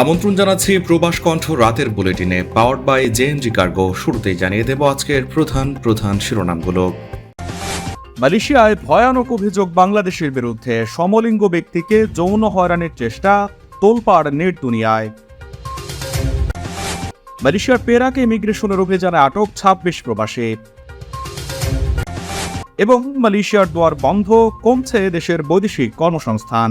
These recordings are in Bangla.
আমন্ত্রণ জানাচ্ছি প্রবাস কণ্ঠ রাতের বুলেটিনে পাওয়ার্ড বাই জেএমজি কার্গো শুরুতেই জানিয়ে দেব আজকের প্রধান প্রধান শিরোনামগুলো। মালয়েশিয়ায় ভয়ানক অভিযোগ বাংলাদেশের বিরুদ্ধে, সমলিঙ্গ ব্যক্তিকে যৌন হয়রানির চেষ্টা, তোলপাড় নেট দুনিয়ায় মালয়েশিয়ার পেরাকে ইমিগ্রেশনের অভিযানে আটক ছাব্বিশ প্রবাসী। এবং মালয়েশিয়ার দোয়ার বন্ধ, কমছে দেশের বৈদেশিক কর্মসংস্থান।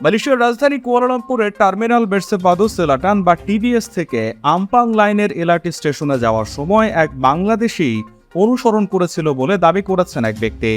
মালয়েশিয়ার রাজধানী কুয়ালালামপুরের টার্মিনাল বেরসেবাদু সেলাটান বা টিবিএস থেকে আমপাং লাইনের এলআরটি স্টেশনে যাওয়ার সময় এক বাংলাদেশি অনুসরণ করেছিল বলে দাবি করেছেন এক ব্যক্তি।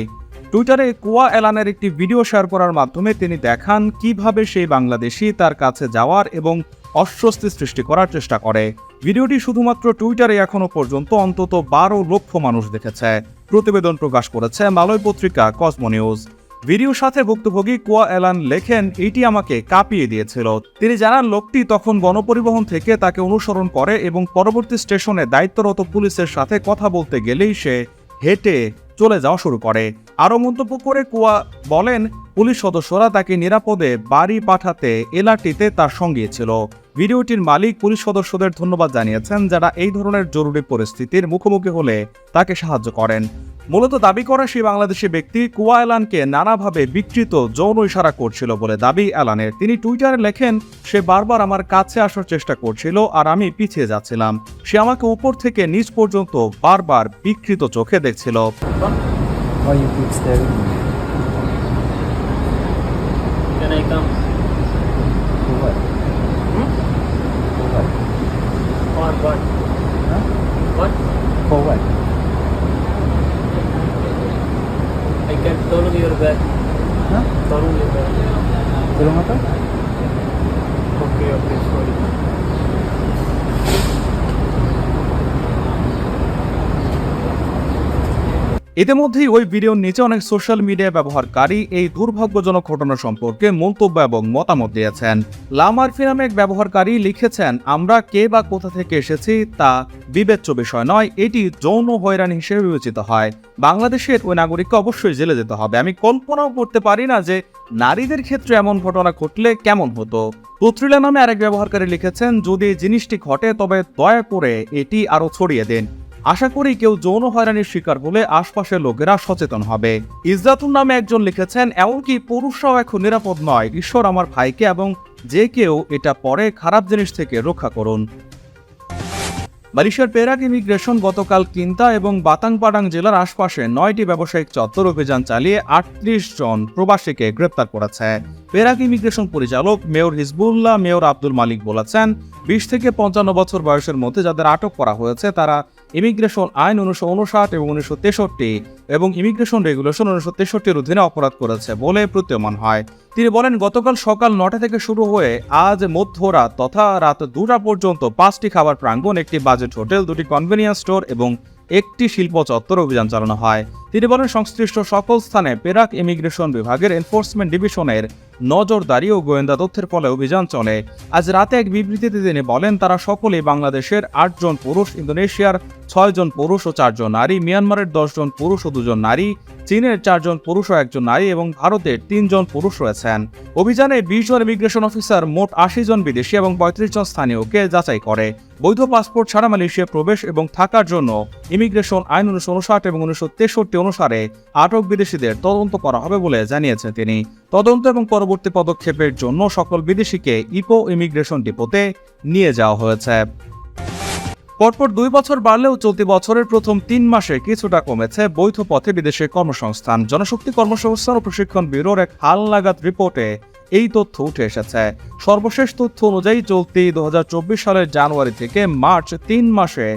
টুইটারে কুয়া এলানের একটি ভিডিও শেয়ার করার মাধ্যমে তিনি দেখান কীভাবে সেই বাংলাদেশি তার কাছে যাওয়ার এবং অস্বস্তি সৃষ্টি করার চেষ্টা করে। ভিডিওটি শুধুমাত্র টুইটারে এখনও পর্যন্ত অন্তত বারো লক্ষ মানুষ দেখেছে। প্রতিবেদন প্রকাশ করেছে মালয় পত্রিকা কসমো নিউজ। ভিডিওর সাথে ভুক্তভোগী কুয়া এলান লেখেন, এটি আমাকে কাঁপিয়ে দিয়েছিল। তিনি জানান, লোকটি তখন গণপরিবহন থেকে তাকে অনুসরণ করে এবং পরবর্তী স্টেশনে দায়িত্বরত পুলিশের সাথে কথা বলতে গেলেই সে হেঁটে চলে যাওয়া শুরু করে। আরও মন্তব্য করে কুয়া বলেন, পুলিশ সদস্যরা তাকে নিরাপদে বাড়ি পাঠাতে এলাটিতে তার সঙ্গে ছিল। ভিডিওটির মালিক পুলিশ সদস্যদের ধন্যবাদ জানিয়েছেন, যারা এই ধরনের জরুরি পরিস্থিতির মুখোমুখি হলে তাকে সাহায্য করেন। মূলত দাবি করা সেই বাংলাদেশি ব্যক্তি কুয়া এলানকে নানাভাবে বিকৃত যৌন ইশারা করছিল বলে দাবি এলানের। তিনি টুইটারে লেখেন সে বারবার আমার কাছে আসার চেষ্টা করছিল আর আমি পিছিয়ে যাচ্ছিলাম। সে আমাকে উপর থেকে নিচ পর্যন্ত বারবার বিকৃত চোখে দেখছিল। Why you your back. Huh? Turn your back. Turn your back. ইতিমধ্যেই ওই ভিডিওর নিচে অনেক সোশ্যাল মিডিয়া ব্যবহারকারী এই দুর্ভাগ্যজনক ঘটনা সম্পর্কে মন্তব্য এবং মতামত দিয়েছেন। লামারফি নামে এক ব্যবহারকারী লিখেছেন, আমরা কে বা কোথা থেকে এসেছি তা বিবেচ্য বিষয় নয়, এটি যৌন হয়রানি হিসেবে বিবেচিত হয়। বাংলাদেশের ওই নাগরিককে অবশ্যই জেলে যেতে হবে। আমি কল্পনাও করতে পারি না যে নারীদের ক্ষেত্রে এমন ঘটনা ঘটলে কেমন হতো। পুত্রিলা নামে আরেক ব্যবহারকারী লিখেছেন, যদি জিনিসটি ঘটে তবে দয়া করে এটি আরও ছড়িয়ে দিন। আশা করি কেউ যৌন হয়রানির শিকার হলে আশপাশের লোকেরা সচেতন হবে। ইজাতুর নামে একজন লিখেছেন, এমনকি পুরুষরাও এখন নিরাপদ নয়। ঈশ্বর আমার ভাইকে এবং যে কেউ এটা পরে খারাপ জিনিস থেকে রক্ষা করুন। মালয়েশিয়ার পেরাক ইমিগ্রেশন গতকাল কিন্তা এবং বাতাংপাডাং জেলার আশপাশে নয়টি ব্যবসায়িক চত্বর অভিযান চালিয়ে আটত্রিশ জন প্রবাসীকে গ্রেপ্তার করেছে। পেরাক ইমিগ্রেশন পরিচালক mayor Hizbullah mayor Abdul Malik বলেছেন, বিশ থেকে পঞ্চান্ন বছর বয়সের মধ্যে যাদের আটক করা হয়েছে, তারা ইমিগ্রেশন আইন উনিশশো উনষাট এবং উনিশশো তেষট্টি এবং ইমিগ্রেশন রেগুলেশন উনিশশো তেষট্টির অধীনে অপরাধ করেছে বলে প্রতীয়মান হয়। তিনি বলেন, গতকাল সকাল নটা থেকে শুরু হয়ে আজ মধ্যরাত তথা রাত দুটা পর্যন্ত পাঁচটি খাবার প্রাঙ্গণ, একটি বাজেট হোটেল, দুটি কনভেনিয়েন্স স্টোর এবং একটি শিল্প চত্বর অভিযান চালানো হয়। তিনি বলেন, সংশ্লিষ্ট সকল স্থানে পেরাক ইমিগ্রেশন বিভাগের এনফোর্সমেন্ট ডিভিশনের নজরদারি ও গোয়েন্দা তথ্যের ফলে অভিযান চলে। আজ রাতে এক বিবৃতিতে তিনি বলেন, তারা সকলেই বাংলাদেশের আটজন পুরুষ, ইন্দোনেশিয়ার ছয়জন পুরুষ ও চারজন নারী, মিয়ানমারের দশজন পুরুষ ও দুজন নারী, চীনের চারজন পুরুষ ও একজন নারী এবং ভারতের তিনজন পুরুষ রয়েছেন। অভিযানে বিশ জন ইমিগ্রেশন অফিসার, মোট আশি জন বিদেশি এবং পঁয়ত্রিশ জন স্থানীয়কে যাচাই করে। বৈধ পাসপোর্ট ছাড়া মালয়েশিয়া প্রবেশ এবং থাকার জন্য ইমিগ্রেশন আইন উনিশশো উনষাট এবং উনিশশো তেষট্টি অনুসারে আটক বিদেশিদের তদন্ত করা হবে বলে জানিয়েছেন তিনি। তদন্ত এবং পরবর্তী পদক্ষেপের জন্য সকল বিদেশিকে ইপো ইমিগ্রেশন ডিপোতে নিয়ে যাওয়া হয়েছে। পরপর দুই বছর বাড়লেও চলতি বছরের প্রথম তিন মাসে কিছুটা কমেছে বৈধ পথে বিদেশে কর্মসংস্থান। জনশক্তি কর্মসংস্থান ও প্রশিক্ষণ ব্যুরোর এক হালনাগাদ রিপোর্টে এই তথ্য উঠে এসেছে। সর্বশেষ তথ্য অনুযায়ী চলতি দু হাজার চব্বিশ সালের জানুয়ারি থেকে মার্চ তিন মাসে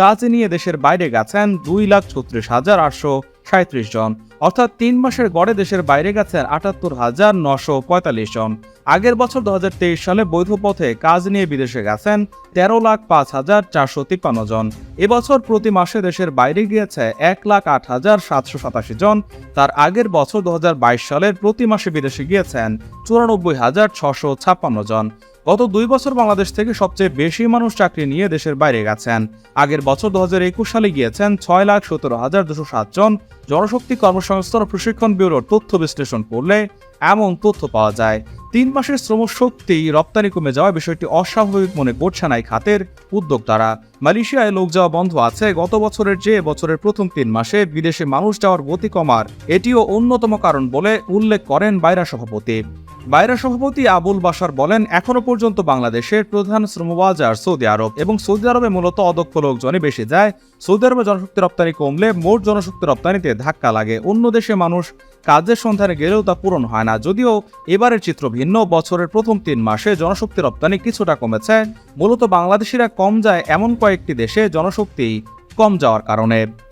কাজ নিয়ে দেশের বাইরে গেছেন দুই লাখ ছত্রিশ হাজার আটশো সাঁত্রিশ জন। অর্থাৎ তিন মাসের গড়ে দেশের বাইরে গেছেন আটাত্তর হাজার নশো পঁয়তাল্লিশ জন। আগের বছর দু হাজার তেইশ সালে বৈধ পথে কাজ নিয়ে বিদেশে গেছেন তেরো লাখ পাঁচ হাজার চারশো তিপ্পান্ন জন। এবছর প্রতি মাসে দেশের বাইরে গিয়েছে এক লাখ আট হাজার সাতশো সাতাশি জন। তার আগের বছর দু হাজার বাইশ সালের প্রতি মাসে বিদেশে গিয়েছেন চুরানব্বই হাজার ছশো ছাপ্পান্ন জন। গত দুই বছর বাংলাদেশ থেকে সবচেয়ে বেশি মানুষ চাকরি নিয়ে দেশের বাইরে গেছেন। আগের বছর দু হাজার একুশ সালে গিয়েছেন ছয় লাখ সতেরো হাজার দুশো সাতজন জনশক্তি কর্মসংস্থান প্রশিক্ষণ ব্যুরোর তথ্য বিশ্লেষণ করলে এমন তথ্য পাওয়া যায়। তিন মাসের শ্রমশক্তি রপ্তানি কমে যাওয়া বিষয়টি অস্বাভাবিক মনে করছে না এই খাতের উদ্যোক্তারা। মালয়েশিয়ায় লোক যাওয়া বন্ধ আছে। গত বছরের যে বছরের প্রথম তিন মাসে বিদেশে মানুষ যাওয়ার গতি কমার, এটিও অন্যতম কারণ বলে উল্লেখ করেন বাইরা সভাপতি। বাইরা সভাপতি আবুল বাসার বলেন, এখনও পর্যন্ত বাংলাদেশের প্রধান শ্রমবাজার সৌদি আরব এবং সৌদি আরবে মূলত অদক্ষ লোকজনই বেশি যায়। সৌদি আরবে জনশক্তি রপ্তানি কমলে মোট জনশক্তি রপ্তানিতে ধাক্কা লাগে। অন্য দেশে মানুষ কাজের সন্ধানে গেলেও তা পূরণ হয় না। যদিও এবারের চিত্র ভিন্ন, বছরের প্রথম তিন মাসে জনশক্তি রপ্তানি কিছুটা কমেছে। মূলত বাংলাদেশিরা কম যায় এমন কয়েকটি দেশে জনশক্তি কম যাওয়ার কারণে।